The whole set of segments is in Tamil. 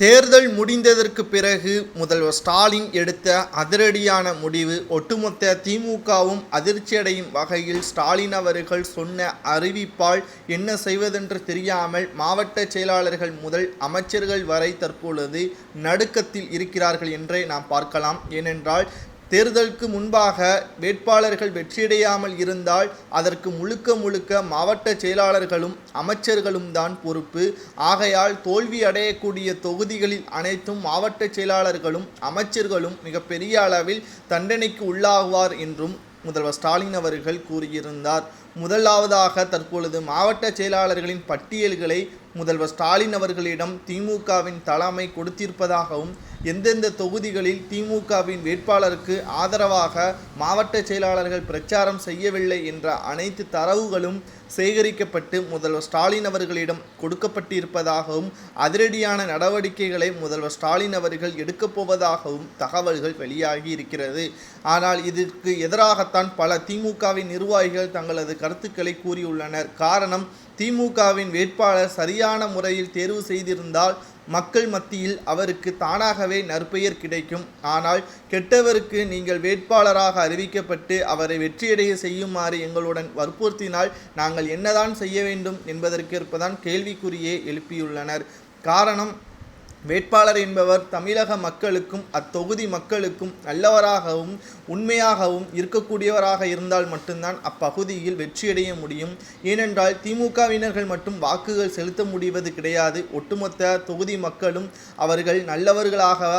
தேர்தல் முடிந்ததற்கு பிறகு முதல்வர் ஸ்டாலின் எடுத்த அதிரடியான முடிவு ஒட்டுமொத்த திமுகவும் அதிர்ச்சியடையும் வகையில் ஸ்டாலின் அவர்கள் சொன்ன அறிவிப்பால் என்ன செய்வதென்று தெரியாமல் மாவட்ட செயலாளர்கள் முதல் அமைச்சர்கள் வரை தற்பொழுது நடுக்கத்தில் இருக்கிறார்கள் என்றே நாம் பார்க்கலாம். ஏனென்றால் தேர்தலுக்கு முன்பாக வேட்பாளர்கள் வெற்றியடையாமல் இருந்தால் அதற்கு முழுக்க முழுக்க மாவட்ட செயலாளர்களும் அமைச்சர்களும் தான் பொறுப்பு. ஆகையால் தோல்வி அடையக்கூடிய தொகுதிகளில் அனைத்தும் மாவட்ட செயலாளர்களும் அமைச்சர்களும் மிகப்பெரிய அளவில் தண்டனைக்கு உள்ளாகுவார் என்றும் முதல்வர் ஸ்டாலின் அவர்கள் கூறியிருந்தார். முதலாவதாக தற்பொழுது மாவட்ட செயலாளர்களின் பட்டியல்களை முதல்வர் ஸ்டாலின் அவர்களிடம் திமுகவின் தலைமை கொடுத்திருப்பதாகவும் எந்தெந்த தொகுதிகளில் திமுகவின் வேட்பாளருக்கு ஆதரவாக மாவட்ட செயலாளர்கள் பிரச்சாரம் செய்யவில்லை என்ற அனைத்து தரவுகளும் சேகரிக்கப்பட்டு முதல்வர் ஸ்டாலின் அவர்களிடம் கொடுக்கப்பட்டிருப்பதாகவும் அதிரடியான நடவடிக்கைகளை முதல்வர் ஸ்டாலின் அவர்கள் எடுக்கப் போவதாகவும் தகவல்கள் வெளியாகி இருக்கிறது. ஆனால் இதற்கு எதிராகத்தான் பல திமுகவின் நிர்வாகிகள் தங்களது கருத்துக்களை கூறியுள்ளனர். காரணம் திமுகவின் வேட்பாளர் சரியான முறையில் தேர்வு செய்திருந்தால் மக்கள் மத்தியில் அவருக்கு தானாகவே நற்பெயர் கிடைக்கும். ஆனால் கெட்டவருக்கு நீங்கள் வேட்பாளராக அறிவிக்கப்பட்டு அவரை வெற்றியடைய செய்யுமாறு எங்களுடன் வற்புறுத்தினால் நாங்கள் என்னதான் செய்ய வேண்டும் என்பதற்கேற்பதான் கேள்விக்குறியே எழுப்பியுள்ளனர். காரணம் வேட்பாளர் என்பவர் தமிழக மக்களுக்கும் அத்தொகுதி மக்களுக்கும் நல்லவராகவும் உண்மையாகவும் இருக்கக்கூடியவராக இருந்தால் மட்டும்தான் அப்பகுதியில் வெற்றியடைய முடியும். ஏனென்றால் திமுகவினர்கள் மட்டும் வாக்குகள் செலுத்த முடிவது கிடையாது. ஒட்டுமொத்த தொகுதி மக்களும் அவர்கள் நல்லவர்களாக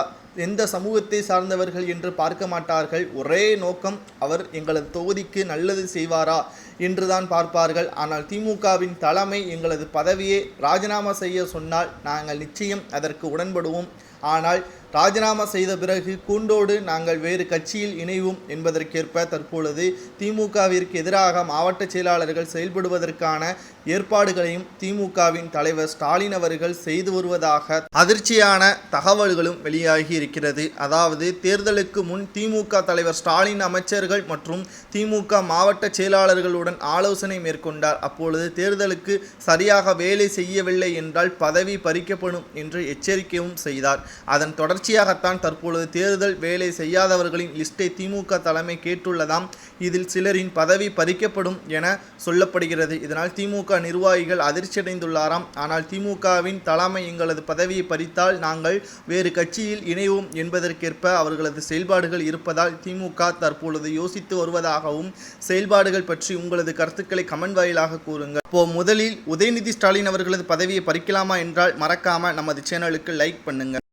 எந்த சமூகத்தை சார்ந்தவர்கள் என்று பார்க்க மாட்டார்கள்? ஒரே நோக்கம் அவர் எங்களது தொகுதிக்கு நல்லது செய்வாரா என்றுதான் பார்ப்பார்கள். ஆனால் திமுகவின் தலைமை எங்களது பதவியை ராஜினாமா செய்ய சொன்னால் நாங்கள் நிச்சயம் அதற்கு உடன்படுவோம். ஆனால் ராஜினாமா செய்த பிறகு கூண்டோடு நாங்கள் வேறு கட்சியில் இணைவோம் என்பதற்கேற்ப தற்பொழுது திமுகவிற்கு எதிராக மாவட்ட செயலாளர்கள் செயல்படுவதற்கான ஏற்பாடுகளையும் திமுகவின் தலைவர் ஸ்டாலின் அவர்கள் செய்து வருவதாக அதிர்ச்சியான தகவல்களும் வெளியாகி இருக்கிறது. அதாவது தேர்தலுக்கு முன் திமுக தலைவர் ஸ்டாலின் அமைச்சர்கள் மற்றும் திமுக மாவட்ட செயலாளர்களுடன் ஆலோசனை மேற்கொண்டார். அப்பொழுது தேர்தலுக்கு சரியாக வேலை செய்யவில்லை என்றால் பதவி பறிக்கப்படும் என்று எச்சரிக்கையும் செய்தார். அதன் தொடர்ச்சியாகத்தான் தற்பொழுது தேர்தல் வேலை செய்யாதவர்களின் லிஸ்ட்டை திமுக தலைமை கேட்டுள்ளதாம். இதில் சிலரின் பதவி பறிக்கப்படும் என சொல்லப்படுகிறது. இதனால் திமுக நிர்வாகிகள் அதிர்ச்சியடைந்துள்ளாராம். ஆனால் திமுகவின் தலைமை எங்களது பதவியை பறித்தால் நாங்கள் வேறு கட்சியில் இணைவோம் என்பதற்கேற்ப அவர்களது செயல்பாடுகள் இருப்பதால் திமுக தற்பொழுது யோசித்து வருவதாகவும் செயல்பாடுகள் பற்றி உங்களது கருத்துக்களை கமெண்ட் வாயிலாக கூறுங்கள். இப்போ முதலில் உதயநிதி ஸ்டாலின் அவர்களது பதவியை பறிக்கலாமா என்றால் மறக்காம நமது சேனலுக்கு லைக் பண்ணுங்கள்